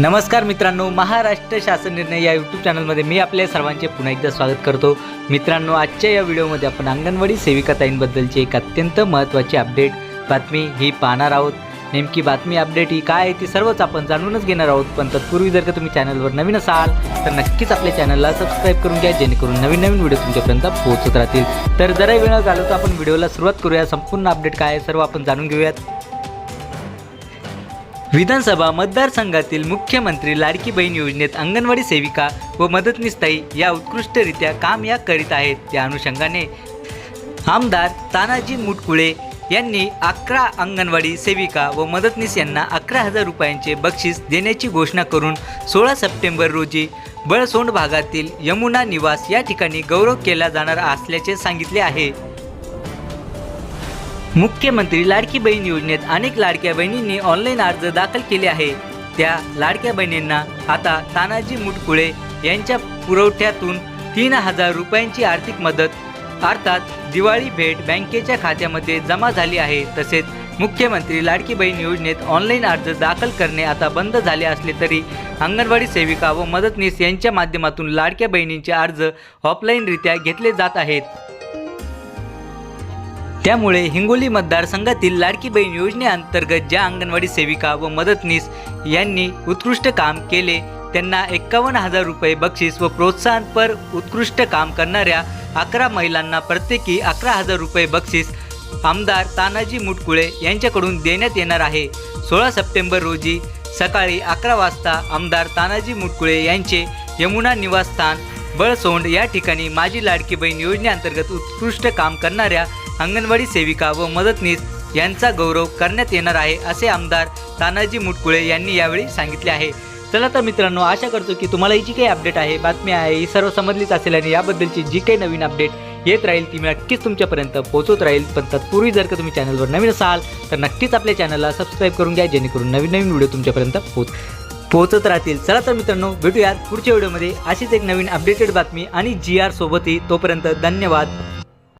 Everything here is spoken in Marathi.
नमस्कार मित्रांनो महाराष्ट्र शासन निर्णय या यूट्यूब चॅनलमध्ये मी आपल्या सर्वांचे पुन्हा एकदा स्वागत करतो. मित्रांनो आजच्या या व्हिडिओमध्ये आपण अंगणवाडी सेविकाताईंबद्दलची एक अत्यंत महत्त्वाची अपडेट बातमी ही पाहणार आहोत. नेमकी बातमी अपडेट ही काय आहे ती सर्वच आपण जाणूनच घेणार आहोत. पण तत्पूर्वी जर का तुम्ही चॅनलवर नवीन असाल तर नक्कीच आपल्या चॅनलला सबस्क्राईब करून घ्या जेणेकरून नवीन नवीन व्हिडिओ तुमच्यापर्यंत पोहोचत राहतील. तर जरा वेळ झालो तर आपण व्हिडिओला सुरुवात करूया. संपूर्ण अपडेट काय आहे सर्व आपण जाणून घेऊयात. विधानसभा मतदारसंघातील मुख्यमंत्री लाडकी बहीण योजनेत अंगणवाडी सेविका व मदतनीसताई या उत्कृष्टरित्या काम या करीत आहेत. त्या अनुषंगाने आमदार तानाजी मुटकुळे यांनी अकरा अंगणवाडी सेविका व मदतनीस यांना अकरा हजार रुपयांचे बक्षीस देण्याची घोषणा करून सोळा सप्टेंबर रोजी बळसोंड भागातील यमुना निवास या ठिकाणी गौरव केला जाणार असल्याचे सांगितले आहे. मुख्यमंत्री लाडकी बहीण योजनेत अनेक लाडक्या बहिणींनी ऑनलाईन अर्ज दाखल केले आहे. त्या लाडक्या बहिणींना आता तानाजी मुटकुळे यांच्या पुरवठ्यातून तीन हजार रुपयांची आर्थिक मदत अर्थात दिवाळी भेट बँकेच्या खात्यामध्ये जमा झाली आहे. तसेच मुख्यमंत्री लाडकी बहीण योजनेत ऑनलाईन अर्ज दाखल करणे आता बंद झाले असले तरी अंगणवाडी सेविका व मदतनीस यांच्या माध्यमातून लाडक्या बहिणींचे अर्ज ऑफलाईनरित्या घेतले जात आहेत. त्यामुळे हिंगोली मतदारसंघातील लाडकी बहीण योजनेअंतर्गत ज्या अंगणवाडी सेविका व मदतनीस यांनी उत्कृष्ट काम केले त्यांना एक्कावन्न हजार रुपये बक्षीस व प्रोत्साहनपर उत्कृष्ट काम करणाऱ्या अकरा महिलांना प्रत्येकी अकरा हजार रुपये बक्षीस आमदार तानाजी मुटकुळे यांच्याकडून देण्यात येणार आहे. सोळा सप्टेंबर रोजी सकाळी अकरा वाजता आमदार तानाजी मुटकुळे यांचे यमुना निवासस्थान बळसोंड या ठिकाणी माझी लाडकी बहीण योजनेअंतर्गत उत्कृष्ट काम करणाऱ्या अंगणवाडी सेविका व मदतनीस यांचा गौरव करण्यात येणार आहे असे आमदार तानाजी मुटकुळे यांनी यावेळी सांगितले आहे. चला तर मित्रांनो आशा करतो की तुम्हाला ही जी काही अपडेट आहे बातमी आहे ही सर्व समजलीच असेल आणि याबद्दलची जी काही नवीन अपडेट येत राहील ती मी नक्कीच तुमच्यापर्यंत पोहोचत राहील. पण तत्पूर्वी जर का तुम्ही चॅनलवर नवीन असाल तर नक्कीच आपल्या चॅनलला सबस्क्राईब करून घ्या जेणेकरून नवीन नवीन व्हिडिओ तुमच्यापर्यंत पोहोच पोहोचत राहतील. चला तर मित्रांनो भेटूयात पुढच्या व्हिडिओमध्ये अशीच एक नवीन अपडेटेड बातमी आणि जी आर सोबतही तोपर्यंत धन्यवाद.